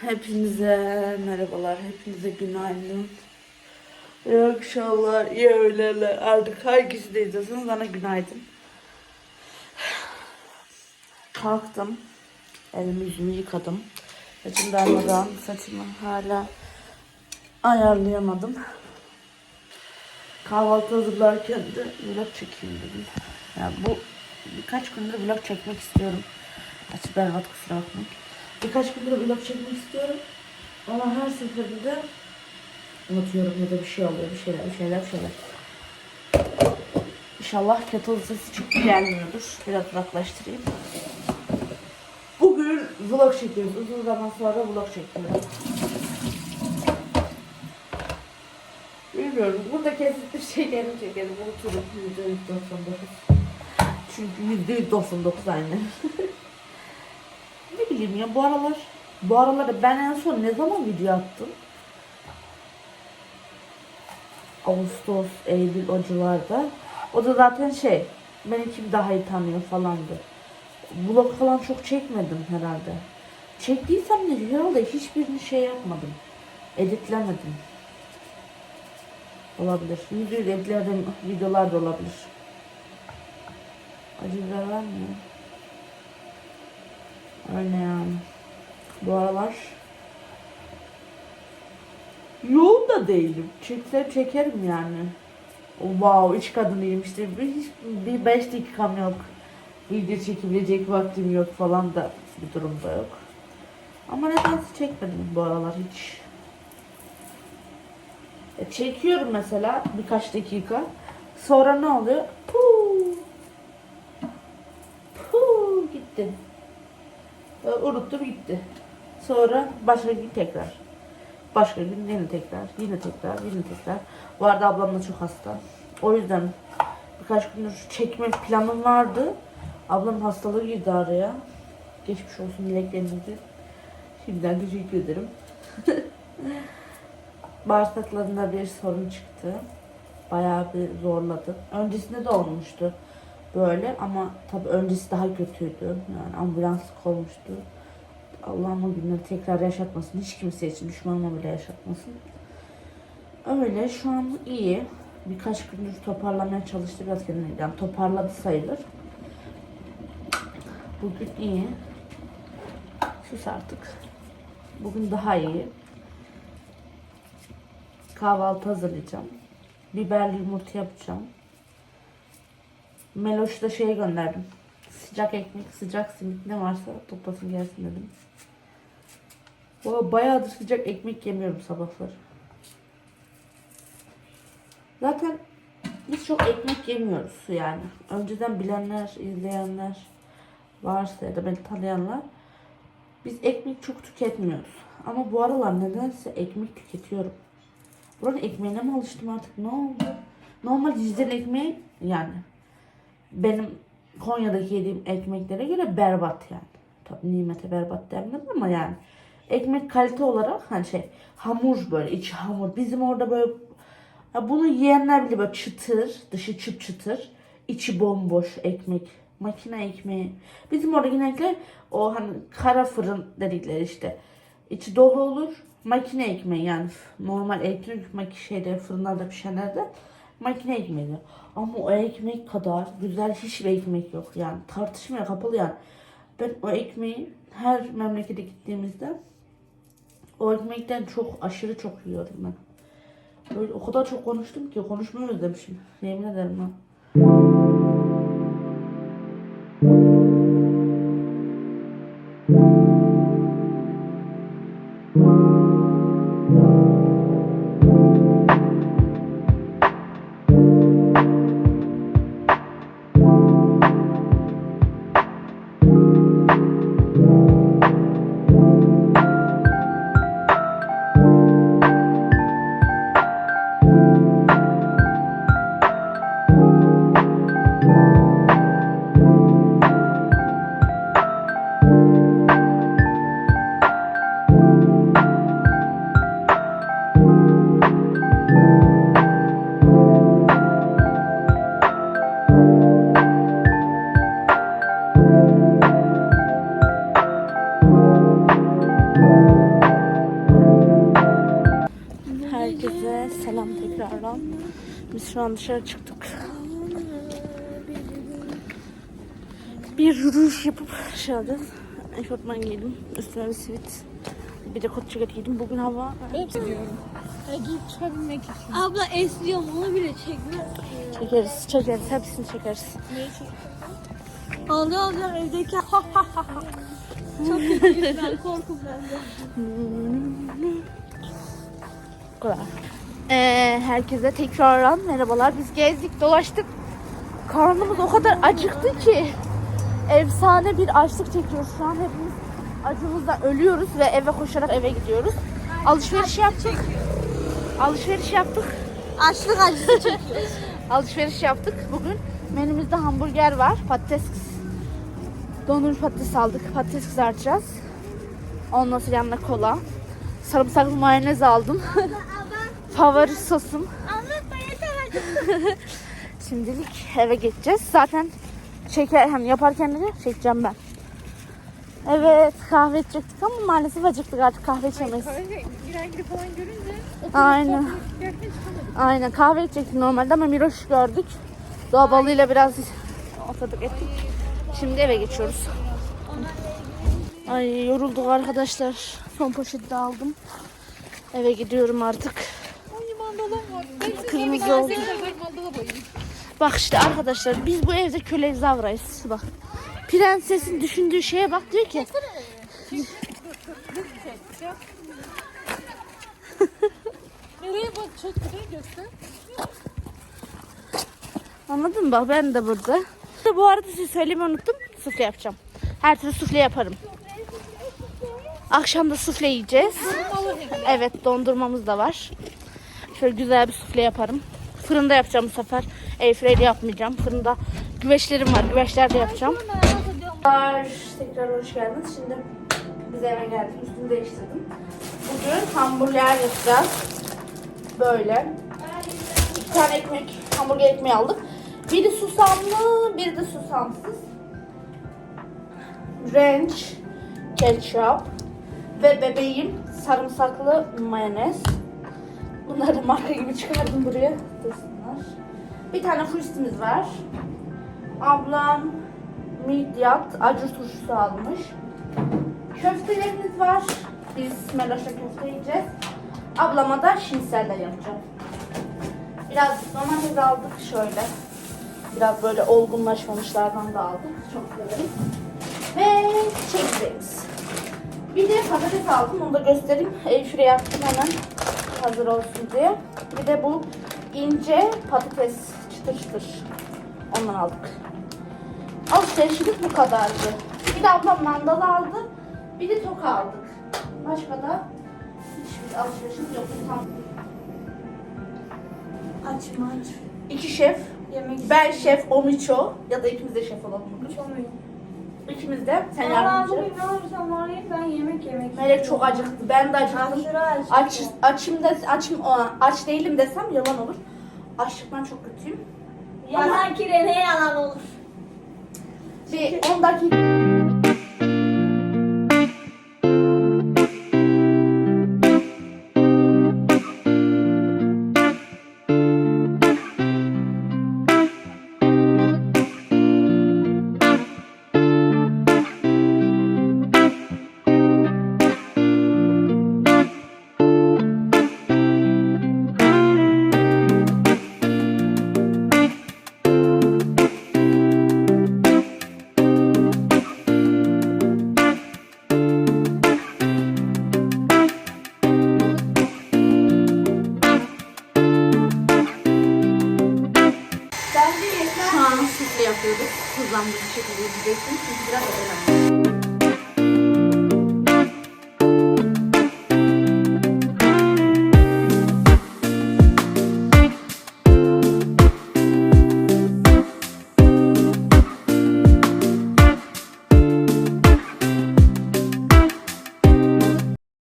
Hepinize merhabalar, hepinize günaydın. İyi akşamlar, iyi öğleler. Artık hangisi de izliyorsanız bana günaydın. Kalktım. Elimi yüzümü yıkadım. Saçım darmadan, saçımı hala ayarlayamadım. Kahvaltı hazırlarken de vlog çekeyim dedim. Yani bu birkaç gündür vlog çekmek istiyorum. Açık berbat kusura bakmayın. Birkaç gündür vlog çekmek istiyorum. Ama her seferinde unutuyorum ya da bir şey oluyor. Bir şeyler, bir şeyler, bir şeyler. İnşallah kettle sesi çok gelmiyordur. Biraz uzaklaştırayım. Bugün vlog çekiyoruz. Uzun zaman sonra vlog çekiyorum. Bilmiyorum. Burada kesitli şeylerimi çekelim. Unuturum. %99. Çünkü %99 aynı. bileyim ya bu aralar bu aralarda ben en son ne zaman video attım? Ağustos, Eylül o civarda. O da zaten şey beni kim daha iyi tanıyor falandı. Vlog falan çok çekmedim herhalde. Çektiysem de herhalde hiçbirini şey yapmadım. Editlemedim. Olabilir. Yüzde yüz editlerden videolar da olabilir. Acı var mı? Öyle yani. Bu aralar yoğun da değilim. Çeksem çekerim yani. Wow iç kadınıyım işte. Hiç, bir beş dakikam yok. Video çekebilecek vaktim yok falan da bir durumda yok. Ama nedense çekmedim bu aralar hiç. E, çekiyorum mesela birkaç dakika. Sonra ne oluyor? Puu. Puu gitti. Unuttum gitti. Sonra başka gün tekrar. Başka gün yine tekrar, yine tekrar, yine tekrar. Arada ablam da çok hasta. O yüzden birkaç gündür çekme planım vardı. Ablamın hastalığı girdi araya. Geçmiş olsun dileklerinizi. Şimdiden teşekkür ederim. Bağırsaklarında bir sorun çıktı. Bayağı bir zorladı. Öncesinde de olmuştu böyle ama tabii öncesi daha kötüydü. Yani ambulans olmuştu. Allah'ım o günleri tekrar yaşatmasın. Hiç kimse için düşmanıma bile yaşatmasın. Öyle şu an iyi. Birkaç gündür toparlamaya çalıştı biraz kendini. Yani toparladı sayılır. Bugün iyi. Sus artık. Bugün daha iyi. Kahvaltı hazırlayacağım. Biberli yumurta yapacağım. Meloş'u da şeye gönderdim. Sıcak ekmek, sıcak simit ne varsa toplasın gelsin dedim. Valla bayağıdır sıcak ekmek yemiyorum sabahlar. Zaten biz çok ekmek yemiyoruz yani. Önceden bilenler, izleyenler varsa ya da beni tanıyanlar biz ekmek çok tüketmiyoruz. Ama bu aralar nedense ekmek tüketiyorum. Buranın ekmeğine mi alıştım artık ne oldu? Normal dizel ekmeği yani benim Konya'daki yediğim ekmeklere göre berbat yani. Tabii nimete berbat denmez ama yani. Ekmek kalite olarak hani şey hamur böyle içi hamur. Bizim orada böyle ya bunu yiyenler bile böyle çıtır, dışı çıp çıtır, içi bomboş ekmek. Makine ekmeği. Bizim orada genellikle o hani kara fırın dedikleri işte. içi dolu olur. Makine ekmeği yani normal elektrik makine şeyde fırınlarda pişenlerde makine ekmeği. Ama o ekmek kadar güzel hiçbir ekmek yok. Yani tartışmaya kapalı yani. Ben o ekmeği her memlekete gittiğimizde o ekmekten çok aşırı çok yiyorum ben. Böyle o kadar çok konuştum ki konuşmayı özlemişim. Yemin ederim ben. Şu an dışarı çıktık. Bir yürüyüş yapıp şey alacağız. Eşofman giydim. Üstüne bir sivit. Bir de kot ceket giydim. Bugün hava Hepsi diyorum. Ya giyip çıkabilmek için. Abla esliyorum onu bile çekmez. çekeriz. Çekeriz. Hepsini çekeriz. Neyi? Ağlıyor ağlıyor evdeki. Çok kötü ben korkum bende. Bu kadar. Ee, herkese tekrardan merhabalar. Biz gezdik, dolaştık. Karnımız o kadar acıktı ki. Efsane bir açlık çekiyoruz. Şu an hepimiz acımızdan ölüyoruz ve eve koşarak eve gidiyoruz. Alışveriş yaptık. Alışveriş yaptık. Açlık acısı çekiyoruz. Alışveriş yaptık. Bugün menümüzde hamburger var. Patates dondurmuş patates aldık. Patates kızartacağız. Ondan sonra yanına kola. Sarımsaklı mayonez aldım. Favori sosum. Şimdilik eve geçeceğiz. Zaten çeker hem yaparken de çekeceğim ben. Evet kahve içecektik ama maalesef acıktık artık kahve içemeyiz. Kahve bir rengi falan görünce Aynen. Aynen kahve içecektik normalde ama Miroş gördük. Doğa balığıyla biraz oturduk ettik. Şimdi eve geçiyoruz. Ay yorulduk arkadaşlar. Son poşeti de aldım. Eve gidiyorum artık. Kırmızı oldu. Bak işte arkadaşlar biz bu evde köle zavrayız. Bak. Prensesin düşündüğü şeye bak diyor ki Nereye bak çok güzel göster. Anladın mı? Bak ben de burada. Bu arada size söylemeyi unuttum. Sufle yapacağım. Her türlü sufle yaparım. Akşam da sufle yiyeceğiz. Evet dondurmamız da var. Şöyle güzel bir sufle yaparım. Fırında yapacağım bu sefer. Airfryer'de yapmayacağım. Fırında güveçlerim var. Güveçlerde yapacağım. Tekrar hoş geldiniz. Şimdi biz eve geldik. Üstümü değiştirdim. Bugün hamburger yapacağız. Böyle. İki tane ekmek, hamburger ekmeği aldık. Biri susamlı, biri de susamsız. Ranch, ketchup ve bebeğim sarımsaklı mayonez. Bunları marka gibi çıkardım buraya. Dursunlar. Bir tane fristimiz var. Ablam midyat acı turşusu almış. Köftelerimiz var. Biz meloşla köfte yiyeceğiz. Ablama da şinseller yapacağım. Biraz domates aldık şöyle. Biraz böyle olgunlaşmamışlardan da aldık. Çok severim. Ve çekirdeğimiz. Bir de patates aldım. Onu da göstereyim. E, şuraya attım hemen. Hazır olsun diye. Bir de bu ince patates çıtır çıtır. Ondan aldık. Alışverişimiz bu kadardı. Bir de ablam mandal aldı. Bir de tok aldık. Başka da hiçbir alışverişimiz yok. Tam Açma aç. İki şef. Yemek Ben şef, o Miço. Ya da ikimiz de şef olalım bugün. İkimiz de. Sen Ben yardımcı. bugün ne var ya ben yemek yemek Melek çok acıktı. Ben de acıktım. Aşırı. Aç, açım da, açım, aç değilim desem yalan olur. Açlıktan çok kötüyüm. Yalan ki de ne yalan olur. Bir 10 dakika.